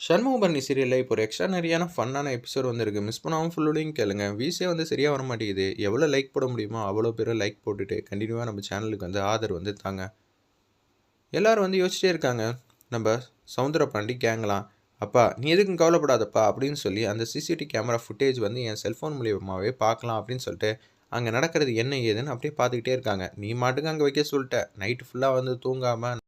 சண்முகபரணி சீரியலில் இப்போ ஒரு எக்ஸ்ட்ரானரியான ஃபன்னான எபிசோட் வந்திருக்கு. மிஸ் பண்ணாமல் ஃபுல்லோடையும் கேளுங்க. வீஸே வந்து சரியாக வர மாட்டேங்குது எவ்வளோ லைக் போட முடியுமோ அவ்வளோ பேர் லைக் போட்டுட்டு கண்டினியூவாக நம்ம சேனலுக்கு வந்து ஆதரவு வந்து தாங்க எல்லாரும் வந்து யோசிச்சிட்டே இருக்காங்க. நம்ம சவுந்தர பாண்டி கேங்கலாம் அப்பா நீ எதுக்கும் கவலைப்படாதப்பா அப்படின்னு சொல்லி அந்த சிசிடிவி கேமரா ஃபுட்டேஜ் வந்து என் செல்ஃபோன் மூலியமாகவே பார்க்கலாம் அப்படின்னு சொல்லிட்டு அங்கே நடக்கிறது என்ன ஏதுன்னு அப்படியே பார்த்துக்கிட்டே இருக்காங்க. நீ மாட்டுக்கு அங்கே வைக்க சொல்லிட்ட. நைட்டு ஃபுல்லாக வந்து தூங்காமல்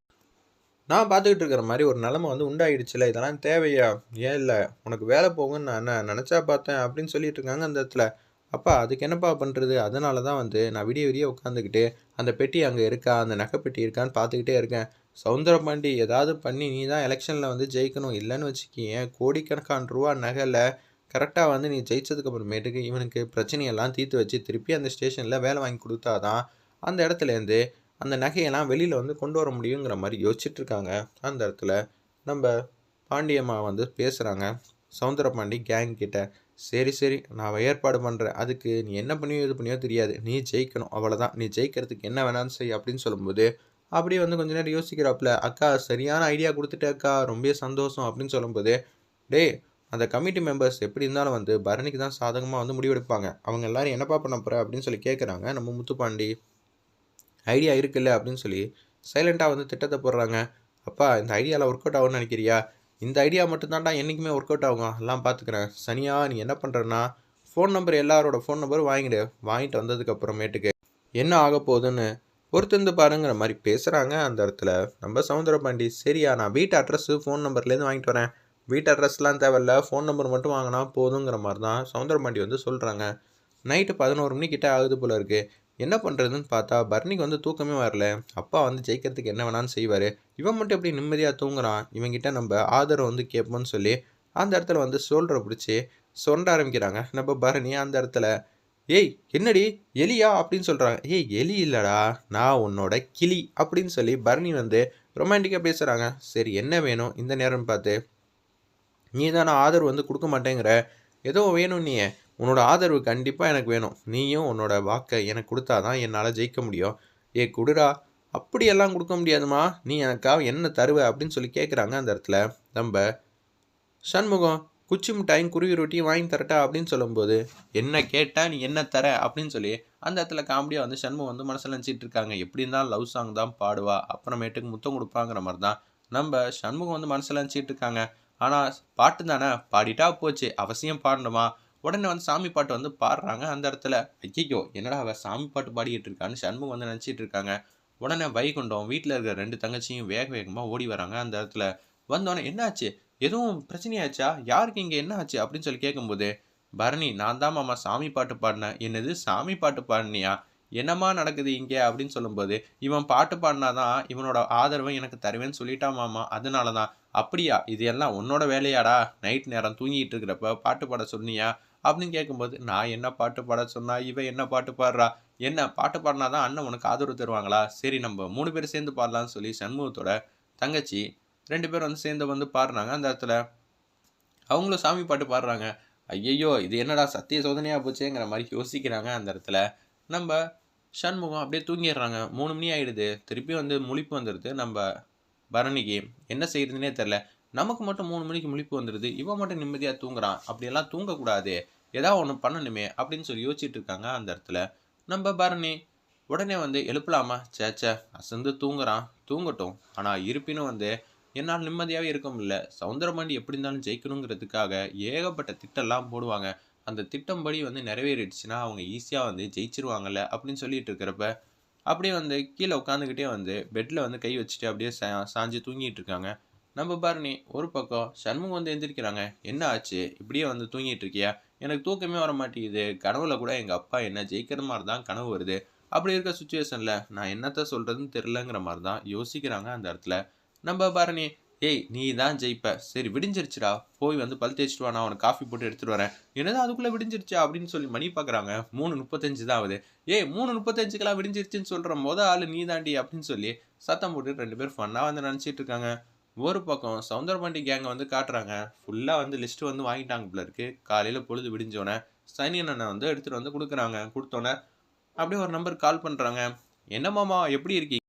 நான் பார்த்துக்கிட்டு இருக்கிற மாதிரி ஒரு நிலமை வந்து உண்டாயிடுச்சுல. இதெல்லாம் தேவையா? ஏன் இல்லை? உனக்கு வேலை போகும்னு நான் என்ன நினச்சா பார்த்தேன் அப்படின்னு சொல்லிட்டு இருக்காங்க அந்த இடத்துல. அப்பா அதுக்கு என்னப்பா பண்ணுறது அதனால தான் வந்து நான் விடிய விடிய உட்காந்துக்கிட்டு அந்த பெட்டி அங்கே இருக்கா? அந்த நகை பெட்டி இருக்கான்னு பார்த்துக்கிட்டே இருக்கேன். சவுந்தரபாண்டி ஏதாவது பண்ணி நீ தான் எலெக்ஷனில் வந்து ஜெயிக்கணும். இல்லைன்னு வச்சுக்கியேன் கோடிக்கணக்கான ரூபா நகையில் கரெக்டாக வந்து நீ ஜெயிச்சதுக்கு அப்புறமேட்டுக்கு இவனுக்கு பிரச்சனையெல்லாம் தீர்த்து வச்சு திருப்பி அந்த ஸ்டேஷனில் வேலை வாங்கி கொடுத்தாதான் அந்த இடத்துலேருந்து அந்த நகையெல்லாம் வெளியில் வந்து கொண்டு வர முடியுங்கிற மாதிரி யோசிச்சுட்டு இருக்காங்க அந்த இடத்துல நம்ம பாண்டியம்மா வந்து பேசுகிறாங்க சவுந்தரபாண்டி கேங் கிட்ட சரி சரி நான் ஏற்பாடு பண்ணுறேன் அதுக்கு நீ என்ன பண்ணியோ இது பண்ணியோ தெரியாது. நீ ஜெயிக்கணும். அவ்வளோதான் நீ ஜெயிக்கிறதுக்கு என்ன வேணாலும் செய் அப்படின்னு சொல்லும்போது அப்படியே வந்து கொஞ்ச நேரம் யோசிக்கிறாப்புல அக்கா சரியான ஐடியா கொடுத்துட்டு அக்கா. ரொம்ப சந்தோஷம் அப்படின்னு சொல்லும்போது டேய் அந்த கமிட்டி மெம்பர்ஸ் எப்படி இருந்தாலும் வந்து பரணிக்கு தான் சாதகமாக வந்து முடிவெடுப்பாங்க. அவங்க எல்லாரும் என்னப்பா பண்ண போகிற அப்படின்னு சொல்லி கேட்குறாங்க நம்ம முத்துப்பாண்டி. ஐடியா இருக்குல்ல அப்படின்னு சொல்லி சைலண்ட்டாக வந்து திட்டத்தை போடுறாங்க. அப்பா இந்த ஐடியாவில் ஒர்க் அவுட் ஆகும்னு நினைக்கிறியா? இந்த ஐடியா மட்டும்தான்டா என்றைக்குமே ஒர்க் அவுட் ஆகும். எல்லாம் பார்த்துக்கிறேன் சனியா நீ என்ன பண்ணுறேன்னா ஃபோன் நம்பர் எல்லாரோட ஃபோன் நம்பரும் வாங்கிடு. வாங்கிட்டு வந்ததுக்கப்புறமேட்டுக்கு என்ன ஆக போகுதுன்னு பொறுத்திருந்து பாருங்கிற மாதிரி பேசுகிறாங்க அந்த இடத்துல. நம்ம சவுந்தரபாண்டி சரியா நான் வீட்டு அட்ரஸ்ஸு ஃபோன் நம்பர்லேருந்து வாங்கிட்டு வரேன். வீட்டு அட்ரஸ்லாம் தேவையில்ல. ஃபோன் நம்பர் மட்டும் வாங்கினா போதுங்கிற மாதிரி தான் சவுந்தரபாண்டி வந்து சொல்கிறாங்க நைட்டு பதினோரு மணிக்கிட்ட ஆகுது போல இருக்குது என்ன பண்ணுறதுன்னு பார்த்தா பரணிக்கு வந்து தூக்கமே வரல. அப்பா வந்து ஜெயிக்கிறதுக்கு என்ன வேணாலும் செய்வார். இவன் மட்டும் எப்படி நிம்மதியாக தூங்குறான்? இவங்கிட்ட நம்ம ஆதரவு வந்து கேட்போம்னு சொல்லி அந்த இடத்துல வந்து சோல்டரை பிடிச்சி சொண்ட ஆரம்பிக்கிறாங்க. நம்ம பரணி அந்த இடத்துல ஏய் என்னடி? எலியா? அப்படின்னு சொல்கிறாங்க ஏய் எலி இல்லைடா. நான் உன்னோட கிளி. அப்படின்னு சொல்லி பரணி வந்து ரொமான்டிக்காக பேசுகிறாங்க சரி என்ன வேணும்? இந்த நேரம்னு பார்த்து. நீ தானே ஆதரவு வந்து கொடுக்க மாட்டேங்கிற. ஏதோ வேணும் நீ உன்னோட ஆதரவு கண்டிப்பாக எனக்கு வேணும். நீயும் உன்னோட வாக்கை எனக்கு கொடுத்தா தான் என்னால் ஜெயிக்க முடியும். ஏ குடுரா அப்படியெல்லாம் கொடுக்க முடியாதுமா. நீ எனக்காக என்ன தருவ அப்படின்னு சொல்லி கேட்குறாங்க அந்த இடத்துல. நம்ம சண்முகம் குச்சி மிட்டாயும் குருவி ரொட்டியும் வாங்கி தரட்டா அப்படின்னு சொல்லும்போது என்ன கேட்டால் நீ என்ன தர அப்படின்னு சொல்லி அந்த இடத்துல காமெடியாக வந்து சண்முகம் வந்து மனசில் நினச்சிட்டு இருக்காங்க. எப்படி இருந்தாலும் லவ் சாங் தான் பாடுவா. அப்புறமேட்டுக்கு முத்தம் கொடுப்பாங்கிற மாதிரி தான் நம்ம சண்முகம் வந்து மனசில் நினச்சிட்டு இருக்காங்க. ஆனால் பாட்டு தானே? பாடிட்டா போச்சு. அவசியம் பாடணுமா? உடனே வந்து சாமி பாட்டு வந்து பாடுறாங்க. அந்த இடத்துல ஐயோ என்னடா அவ சாமி பாட்டு பாடிக்கிட்டு இருக்கான்னு சண்முகம் வந்து நினச்சிட்டு இருக்காங்க. உடனே வைகுண்டம் வீட்டில் இருக்கிற ரெண்டு தங்கச்சியும் வேக வேகமாக ஓடி வராங்க. அந்த இடத்துல வந்தோடனே என்னாச்சு? எதுவும் பிரச்சனையாச்சா? யாருக்கு இங்கே என்ன ஆச்சு? அப்படின்னு சொல்லி கேட்கும்போது பரணி நான் தான் மாமா சாமி பாட்டு பாடினேன். என்னது? சாமி பாட்டு பாடினியா? என்னம்மா நடக்குது இங்கே அப்படின்னு சொல்லும்போது இவன் பாட்டு பாடினாதான் இவனோட ஆதரவை எனக்கு தருவேன்னு சொல்லிட்டான் மாமா அதனால தான் அப்படியா இது எல்லாம் உன்னோட வேலையாடா. நைட் நேரம் தூங்கிட்டு இருக்கிறப்ப பாட்டு பாட சொன்னியா? அப்படின்னு கேட்கும்போது நான் என்ன பாட்டு பாட சொன்னா இவன் என்ன பாட்டு பாடுறா? என்ன பாட்டு பாடினா தான் அண்ணன் உனக்கு ஆதரவு தருவாங்களா? சரி நம்ம மூணு பேர் சேர்ந்து பாடலாம்னு சொல்லி சண்முகத்தோட தங்கச்சி ரெண்டு பேர் வந்து சேர்ந்து வந்து பாடுறாங்க அந்த இடத்துல அவங்களும் சாமி பாட்டு பாடுறாங்க. ஐயையோ இது என்னடா சத்திய சோதனையாக போச்சேங்கிற மாதிரி யோசிக்கிறாங்க அந்த இடத்துல. நம்ம சண்முகம் அப்படியே தூங்கிடுறாங்க. மூணு மணி ஆகிடுது திருப்பி வந்து முழிப்பு வந்துடுது நம்ம பரணிக்கு என்ன செய்யறதுனே தெரில நமக்கு மட்டும் மூணு மணிக்கு முழிப்பு வந்துடுது இவன் மட்டும் நிம்மதியாக தூங்குறான். அப்படியெல்லாம் தூங்கக்கூடாது. ஏதாவது ஒன்று பண்ணணுமே அப்படின்னு சொல்லி யோசிச்சுட்டு இருக்காங்க அந்த இடத்துல. நம்ம பரணி உடனே வந்து எழுப்பலாமா? சேச்சே அசந்து தூங்குறான். தூங்கட்டும். ஆனால் இருப்பினும் வந்து என்னால் நிம்மதியாகவே இருக்க முடியல. சவுந்தரபாண்டி எப்படி இருந்தாலும் ஜெயிக்கணுங்கிறதுக்காக ஏகப்பட்ட திட்டம்லாம் போடுவாங்க. அந்த திட்டம்படி வந்து நிறைவேறிடுச்சுன்னா அவங்க ஈஸியாக வந்து ஜெயிச்சிருவாங்கல்ல அப்படின்னு சொல்லிட்டு இருக்கிறப்ப அப்படியே வந்து கீழே உட்காந்துக்கிட்டே வந்து பெட்டில் வந்து கை வச்சுட்டு அப்படியே சா சாஞ்சு தூங்கிட்டு இருக்காங்க. நம்ம பரணி ஒரு பக்கம் சண்முகம் வந்து எந்திரிக்கிறாங்க. என்ன ஆச்சு? இப்படியே வந்து தூங்கிட்டு இருக்கியா? எனக்கு தூக்கமே வர மாட்டேங்குது. கனவுல கூட எங்கள் அப்பா என்ன ஜெயிக்கிற மாதிரி தான் கனவு வருது. அப்படி இருக்க சுச்சுவேஷனில் நான் என்னத்த சொல்கிறதுன்னு தெரிலங்கிற மாதிரி தான் யோசிக்கிறாங்க அந்த இடத்துல. நம்ம பரணி ஏய் நீ தான் ஜெயிப்ப. சரி விடிஞ்சிருச்சுடா. போய் வந்து பல் தேய்ச்சிட்டு வா நான் உனக்கு காஃபி போட்டு எடுத்துட்டு வரேன். என்னதான் அதுக்குள்ளே விடிஞ்சிருச்சா அப்படின்னு சொல்லி மணி பார்க்குறாங்க மூணு முப்பத்தஞ்சு தான் ஆகுது. ஏய் மூணு முப்பத்தஞ்சுக்கெல்லாம் விடிஞ்சிருச்சுன்னு சொல்கிற மொத ஆள் நீ தாண்டி அப்படின்னு சொல்லி சத்தம் போட்டு ரெண்டு பேர் ஃபன்னாக வந்து நினச்சிட்டு இருக்காங்க. ஒரு பக்கம் சவுந்தரபாண்டி கேங்கை வந்து காட்டுறாங்க. ஃபுல்லாக வந்து லிஸ்ட்டு வந்து வாங்கிட்டாங்க போல இருக்கு. காலையில் பொழுது விடிஞ்சோடனே சனி அண்ணனை வந்து எடுத்துகிட்டு வந்து கொடுக்குறாங்க. கொடுத்தோன்னே அப்படியே ஒரு நம்பர் கால் பண்ணுறாங்க என்ன மாமா எப்படி இருக்கீங்க?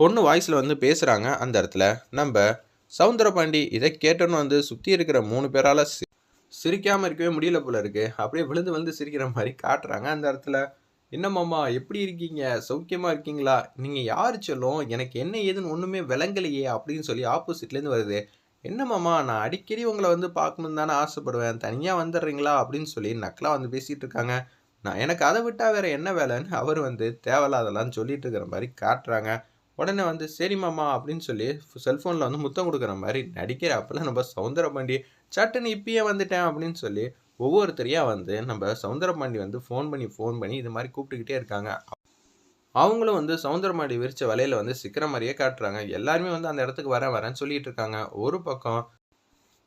பொண்ணு வாய்ஸில் வந்து பேசுகிறாங்க அந்த இடத்துல. நம்ம சவுந்தரபாண்டி இதை கேட்டோன்னு வந்து சுற்றி இருக்கிற மூணு பேரால் சி சிரிக்காமல் இருக்கவே முடியல போல இருக்கு. அப்படியே விழுந்து வந்து சிரிக்கிற மாதிரி காட்டுறாங்க அந்த இடத்துல. என்னம்மாம்மா எப்படி இருக்கீங்க? சௌக்கியமாக இருக்கீங்களா? நீங்கள் யார் சொல்லும்? எனக்கு என்ன ஏதுன்னு ஒன்றுமே விளங்கலையே அப்படின்னு சொல்லி ஆப்போசிட்லேருந்து வருது. என்னம்மாம்மா நான் அடிக்கடி உங்களை வந்து பார்க்கணுன்னு தானே ஆசைப்படுவேன். தனியாக வந்துடுறீங்களா? அப்படின்னு சொல்லி நக்கலாக வந்து பேசிகிட்டு இருக்காங்க. நான் எனக்கு அதை விட்டால் வேறு என்ன வேலைன்னு அவர் வந்து தேவையில்லாதெல்லாம் சொல்லிட்டு இருக்கிற மாதிரி காட்டுறாங்க. உடனே வந்து சரி மாமா அப்படின்னு சொல்லி செல்ஃபோனில் வந்து முத்தம் கொடுக்குற மாதிரி நடிக்கிற அப்போல்லாம் நம்ம சவுந்தரபாண்டி சட்டுன்னு இப்பயே வந்துட்டேன் அப்படின்னு சொல்லி ஒவ்வொருத்தரையாக வந்து நம்ம சவுந்தரபாண்டி வந்து ஃபோன் பண்ணி ஃபோன் பண்ணி இது மாதிரி கூப்பிட்டுக்கிட்டே இருக்காங்க. அவங்களும் வந்து சவுந்தரபாண்டி விரிச்ச வலையில் வந்து சிக்கிற மாதிரியே காட்டுறாங்க. எல்லாருமே வந்து அந்த இடத்துக்கு வரேன் வரேன்னு சொல்லிட்டு இருக்காங்க. ஒரு பக்கம்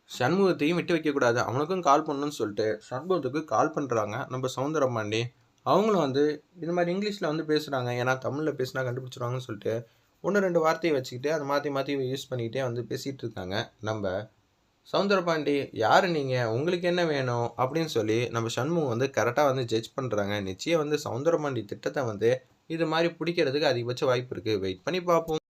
சண்முகத்தையும் விட்டு வைக்கக்கூடாது அவனுக்கும் கால் பண்ணணும்னு சொல்லிட்டு சண்முகத்துக்கு கால் பண்ணுறாங்க நம்ம சவுந்தரபாண்டி. அவங்களும் வந்து இது மாதிரி இங்கிலீஷில் வந்து பேசுகிறாங்க ஏன்னா தமிழில் பேசினா கண்டுபிடிச்சிருவாங்கன்னு சொல்லிட்டு ஒன்று ரெண்டு வார்த்தையை வச்சுக்கிட்டு அதை மாற்றி மாற்றி யூஸ் பண்ணிக்கிட்டே வந்து பேசிகிட்டு இருக்காங்க நம்ம சவுந்தரபாண்டி யார் நீங்கள் உங்களுக்கு என்ன வேணும்? அப்படின்னு சொல்லி நம்ம சண்முகம் வந்து கரெக்டாக வந்து ஜட்ஜ் பண்ணுறாங்க நிச்சயம் வந்து சவுந்தரபாண்டி திட்டத்தை வந்து இது மாதிரி பிடிக்கிறதுக்கு அதிகபட்ச வாய்ப்பு இருக்குது வெயிட் பண்ணி பார்ப்போம்